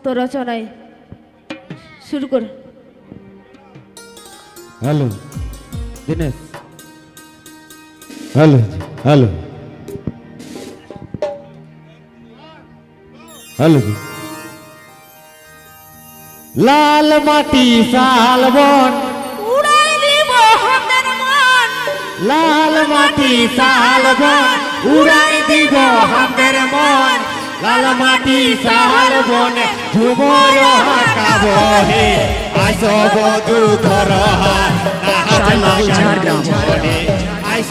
মতো রচনায়। শুরু কর। Hello Dinesh. Hello hello. Hello লাল মাটি শালবন উড়াই দিব হাতের মন। লাল মাটি শালবন উড়াই দিব হাতের মন। লাল মাটি শালবন ঝুমর হাকাব হে। আইস বধু ধর নাহাত লাগাই দিব হে। আইস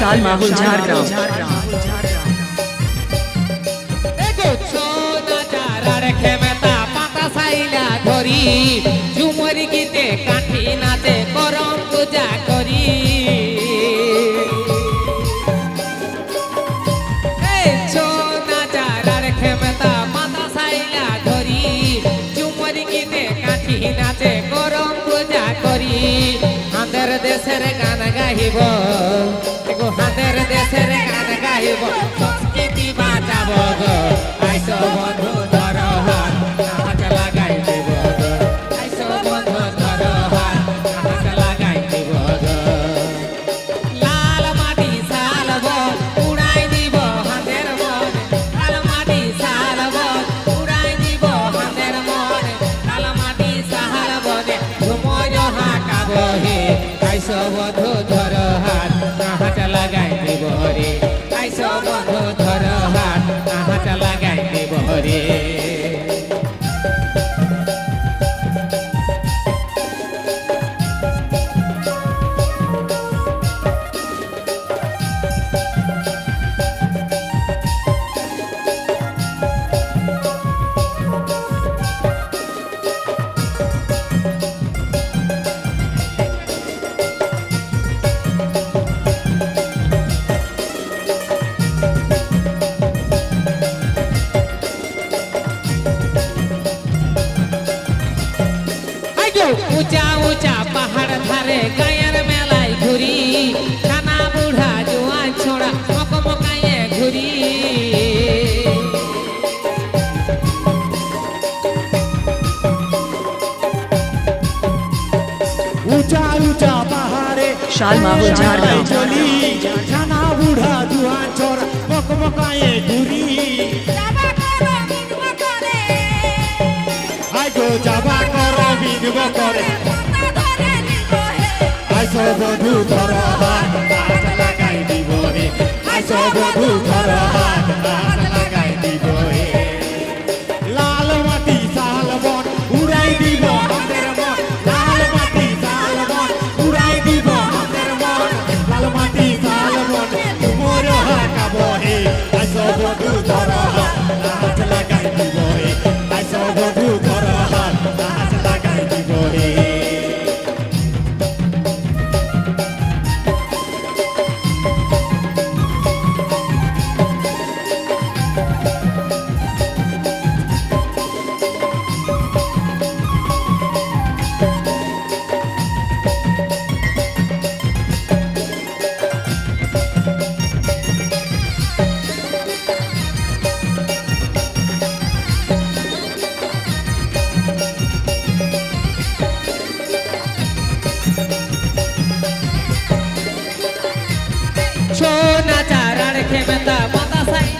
পুরো সৌদি शाल माहुल झारग्राम এগো সোনা চারার খেমেতা পাতা সাইলা ধরি ঝুমর গীতে কাঠি নাচে করম পূজা দেশের গান গাইব এগো হাতের দেশের গান গাইব সংস্কৃতি বাঁচাব গো। আইস বন্ধু, ধর হাত হাত লাগাই দেব আইস বন্ধু, ধর হাত হাত লাগাই দেব লাল মাটি শালব উড়াই দিব হাতের মন। লাল আইস বধু ধর পাহাড়ে শালমাহুল ঝাড়গ্রাম। যাবা করো বিনব করে আইসো বধু ধর সোনা চারার খেমেতা মাথা সাইলা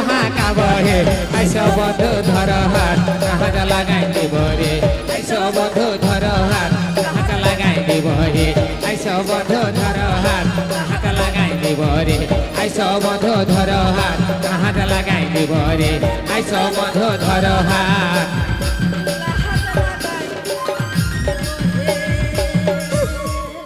ঝুমর জহা কাব হে আইসো বন্ধু ধর হাত হাত লাগাই দিব রে আইসো বন্ধু ধর হাত হাত লাগাই দিব রে আইসো বন্ধু ধর হাত হাত লাগাই দিব রে আইসো বন্ধু ধর হাত হাত লাগাই দিব রে আইসো বন্ধু ধর হাত